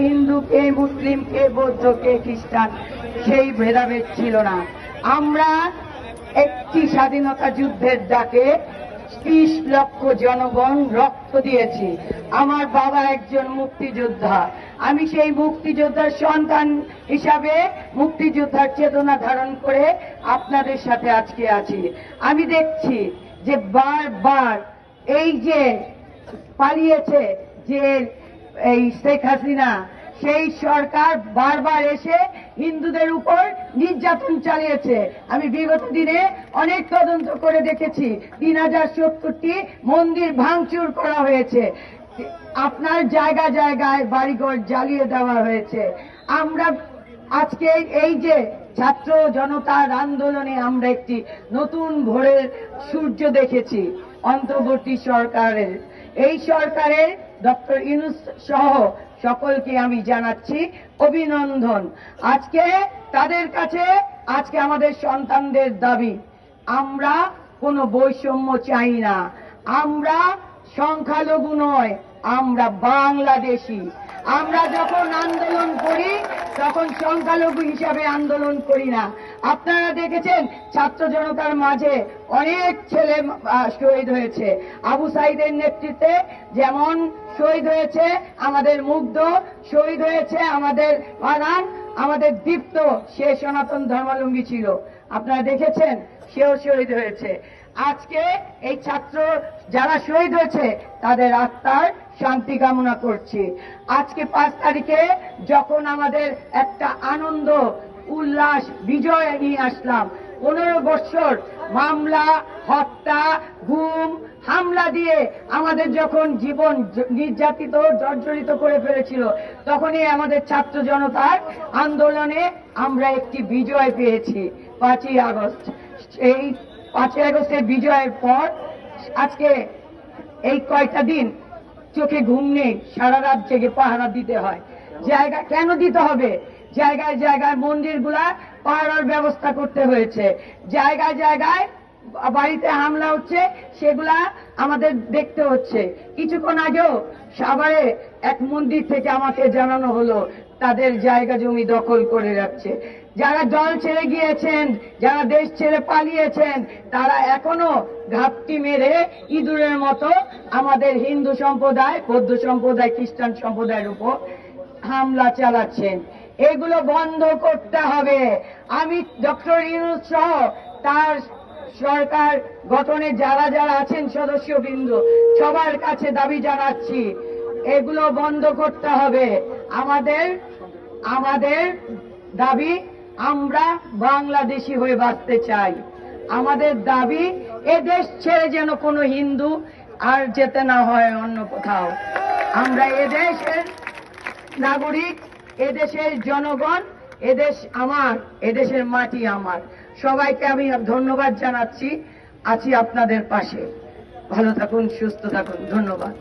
হিন্দু কে মুসলিম কে বৌদ্ধ কে খ্রিস্টান, সেই ভেদাভেদ ছিল না। আমরা একটি স্বাধীনতা যুদ্ধের ডাকে ত্রিশ লক্ষ জনগণ রক্ত দিয়েছি। আমার বাবা একজন মুক্তিযোদ্ধা। আমি সেই মুক্তিযোদ্ধার সন্তান হিসাবে মুক্তিযোদ্ধার চেতনা ধারণ করে আপনাদের সাথে আজকে আছি। আমি দেখছি যে বারবার এই যে পালিয়েছে যে এই শেখ হাসিনা, সেই সরকার বারবার এসে হিন্দুদের উপর নির্যাতন চালিয়েছে। আমি বিগত দিনে অনেক তদন্ত করে দেখেছি, তিন হাজার সত্তরটি মন্দির ভাঙচুর করা হয়েছে। আপনার জায়গা জায়গায় বাড়িঘর জ্বালিয়ে দেওয়া হয়েছে। আমরা আজকে এই যে ছাত্র জনতার আন্দোলনে আমরা একটি নতুন ভোরের সূর্য দেখেছি, অন্তর্বর্তী সরকারের। এই সরকারের ডক্টর ইউনুস সহ সকলকে আমি জানাচ্ছি অভিনন্দন। আজকে তাদের কাছে, আজকে আমাদের সন্তানদের দাবি, আমরা কোনো বৈষম্য চাই না। আমরা সংখ্যালঘু নয়, আমরা বাংলাদেশি। আমরা যখন আন্দোলন করি, তখন সংখ্যালঘু হিসাবে আন্দোলন করি না। আপনারা দেখেছেন, ছাত্র জনতার মাঝে অনেক ছেলে শহীদ হয়েছে। আবু সাইদের নেতৃত্বে যেমন শহীদ হয়েছে আমাদের মুগ্ধ, শহীদ হয়েছে আমাদের ফারহান আমাদের দীপ্ত সে সনাতন ধর্মালম্বী ছিল। আপনারা দেখেছেন, সেও শহীদ হয়েছে। আজকে এই ছাত্র যারা শহীদ হয়েছে, তাদের আত্মার শান্তি কামনা করছি। আজকে পাঁচ তারিখে যখন আমাদের একটা আনন্দ, উল্লাস, বিজয় নিয়ে আসলাম পনেরো বছর মামলা, হত্যা, গুম, হামলা দিয়ে আমাদের যখন জীবন নির্যাতিত, জর্জরিত করে ফেলেছিল, তখনই আমাদের ছাত্র জনতার আন্দোলনে আমরা একটি বিজয় পেয়েছি, পাঁচই আগস্ট। এই পাঁচই আগস্টের বিজয়ের পর আজকে এই কয়টা দিন চোখে ঘুম নেই, সারা রাত জেগে পাহারা দিতে হয়। জায়গা কেন দিতে হবে? জায়গায় জায়গায় মন্দিরগুলা পাহারার ব্যবস্থা করতে হয়েছে। জায়গায় জায়গায় বাড়িতে হামলা হচ্ছে, সেগুলা আমাদের দেখতে হচ্ছে। কিছুক্ষণ আগেও সাভারে এক মন্দির থেকে আমাকে জানানো হলো, তাদের জায়গা জমি দখল করে রাখছে। যারা দল ছেড়ে গিয়েছেন, যারা দেশ ছেড়ে পালিয়েছেন, তারা এখনও ঘাপটি মেরে ইঁদুরের মতো আমাদের হিন্দু সম্প্রদায়, বৌদ্ধ সম্প্রদায়, খ্রিস্টান সম্প্রদায়ের উপর হামলা চালাচ্ছেন। এগুলো বন্ধ করতে হবে। আমি ডক্টর ইউনুস সহ তার সরকার গঠনে যারা যারা আছেন সদস্যবৃন্দ, সবার কাছে দাবি জানাচ্ছি, এগুলো বন্ধ করতে হবে। আমাদের আমাদের দাবি আমরা বাংলাদেশি হয়ে বাঁচতে চাই। আমাদের দাবি, এ দেশ ছেড়ে যেন কোনো হিন্দু আর যেতে না হয় অন্য কোথাও। আমরা এদেশের নাগরিক এদেশের জনগণ, এদেশ আমার, এদেশের মাটি আমার। সবাইকে আমি ধন্যবাদ জানাচ্ছি, আছি আপনাদের পাশে। ভালো থাকুন, সুস্থ থাকুন, ধন্যবাদ।